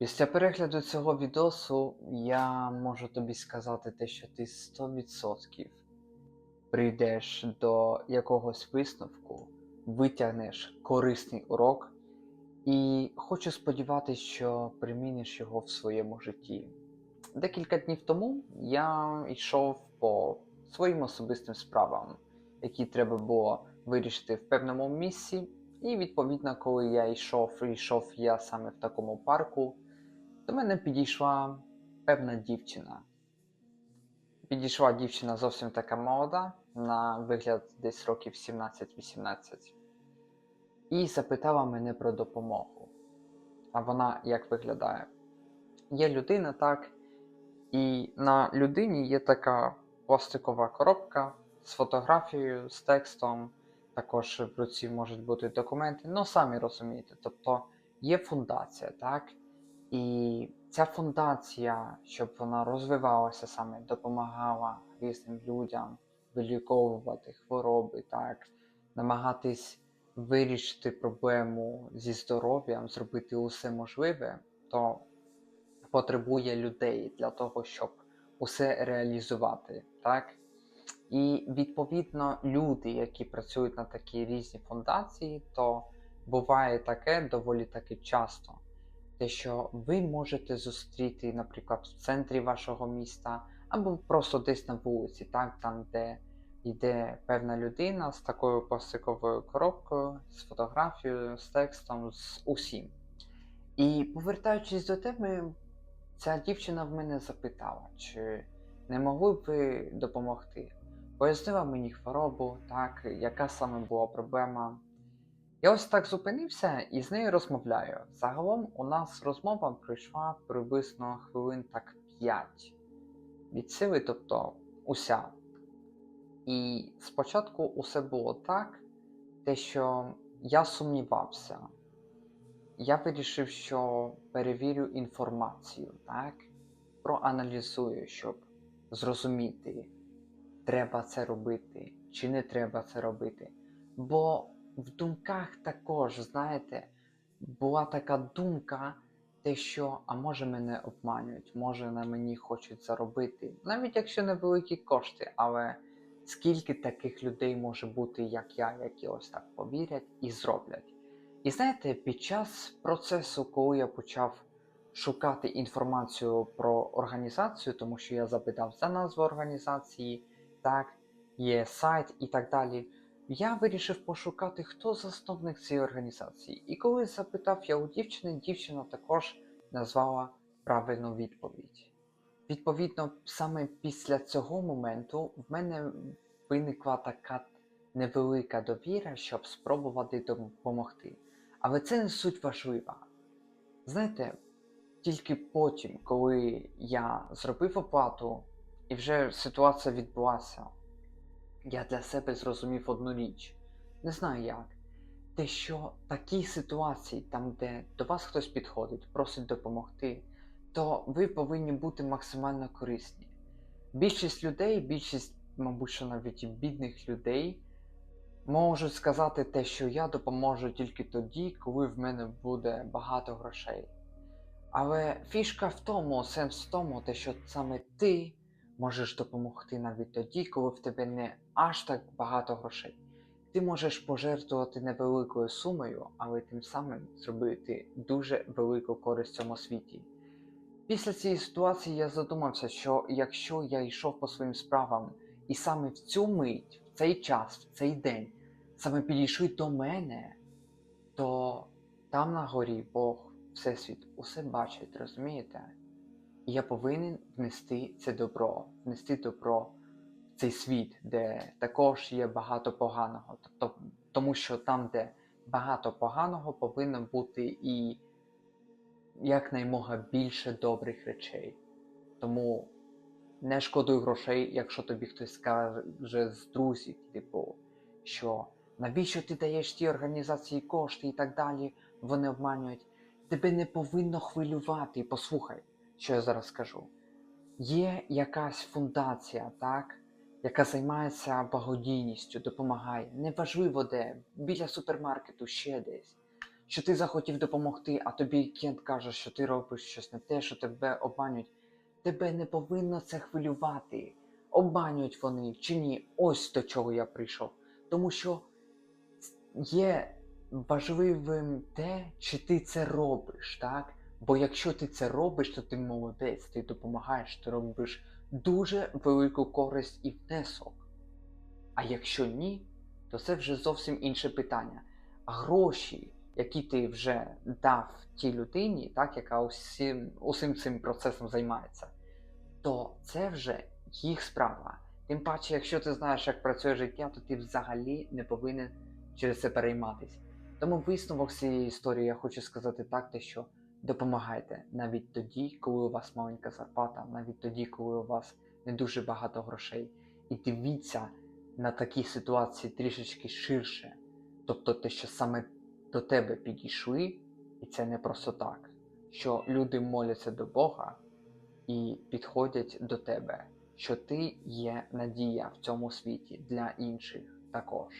Після перегляду цього відосу я можу тобі сказати те, що ти 100% прийдеш до якогось висновку, витягнеш корисний урок, і хочу сподіватися, що приміниш його в своєму житті. Декілька днів тому я йшов по своїм особистим справам, які треба було вирішити в певному місці. І відповідно, коли я йшов, йшов я саме в такому парку, до мене підійшла певна дівчина. Підійшла дівчина зовсім така молода, на вигляд десь років 17-18, і запитала мене про допомогу. А вона як виглядає? Є людина, так, і на людині є така пластикова коробка з фотографією, з текстом. Також в руці можуть бути документи, ну самі розумієте. Тобто є фундація, так? І ця фундація, щоб вона розвивалася саме, допомагала різним людям виліковувати хвороби, так, намагатись вирішити проблему зі здоров'ям, зробити усе можливе, то потребує людей для того, щоб усе реалізувати. так? І відповідно люди, які працюють на такі різні фундації, то буває таке доволі таки часто, те, що ви можете зустріти, наприклад, в центрі вашого міста, або просто десь на вулиці, так, там, де йде певна людина з такою пластиковою коробкою, з фотографією, з текстом, з усім. І повертаючись до теми, ця дівчина в мене запитала, чи не могли б ви допомогти. Пояснила мені хворобу, так, яка саме була проблема. Я ось так зупинився і з нею розмовляю. Загалом у нас розмова пройшла приблизно хвилин так 5 від сили, тобто уся. І спочатку усе було так, те, що я сумнівався. Я вирішив, що перевірю інформацію, так? проаналізую, щоб зрозуміти треба це робити, чи не треба це робити. Бо в думках також, знаєте, була така думка, те, що а може мене обманюють, може на мені хочуть заробити, навіть якщо невеликі кошти, але скільки таких людей може бути, як я, які ось так повірять і зроблять. І знаєте, під час процесу, коли я почав шукати інформацію про організацію, тому що я запитав за назву організації так, є сайт і так далі. Я вирішив пошукати, хто засновник цієї організації. І коли запитав я у дівчини, дівчина також назвала правильну відповідь. Відповідно, саме після цього моменту в мене виникла така невелика довіра, щоб спробувати допомогти. Але це не суть важлива. Знаєте, тільки потім, коли я зробив оплату і вже ситуація відбулася. Я для себе зрозумів одну річ. Не знаю як. Те, що такі ситуації, там, де до вас хтось підходить, просить допомогти, то ви повинні бути максимально корисні. Більшість людей, більшість, мабуть, що навіть бідних людей, можуть сказати те, що я допоможу тільки тоді, коли в мене буде багато грошей. Але фішка в тому, сенс в тому, те, що саме ти можеш допомогти навіть тоді, коли в тебе не аж так багато грошей. Ти можеш пожертвувати невеликою сумою, але тим самим зробити дуже велику користь цьому світі. Після цієї ситуації я задумався, що якщо я йшов по своїм справам, і саме в цю мить, в цей час, в цей день, саме підійшли до мене, то там на горі Бог, Всесвіт, усе бачить, розумієте? Я повинен внести це добро, внести добро в цей світ, де також є багато поганого. Тобто, тому що там, де багато поганого, повинно бути і якнаймога більше добрих речей. Тому не шкодуй грошей, якщо тобі хтось скаже з друзів, типу, що навіщо ти даєш тій організації кошти і так далі, вони обманюють. Тебе не повинно хвилювати. Послухай що я зараз скажу. Є якась фундація, так, яка займається благодійністю, допомагає. Неважливо де, біля супермаркету, ще десь. що ти захотів допомогти, а тобі кент каже, що ти робиш щось не те, що тебе обманюють. Тебе не повинно це хвилювати. Обманюють вони чи ні. Ось до чого я прийшов. Тому що є важливим те, чи ти це робиш, так? Бо якщо ти це робиш, то ти молодець, ти допомагаєш, ти робиш дуже велику користь і внесок. А якщо ні, то це вже зовсім інше питання. Гроші, які ти вже дав тій людині, так, яка усім, усім цим процесом займається, то це вже їх справа. Тим паче, якщо ти знаєш, як працює життя, то ти взагалі не повинен через це перейматися. Тому висновок цієї історії я хочу сказати так, те, що допомагайте навіть тоді, коли у вас маленька зарплата, навіть тоді, коли у вас не дуже багато грошей. І дивіться на такі ситуації трішечки ширше. Тобто те, що саме до тебе підійшли, і це не просто так, що люди моляться до Бога і підходять до тебе, що ти є надія в цьому світі для інших також.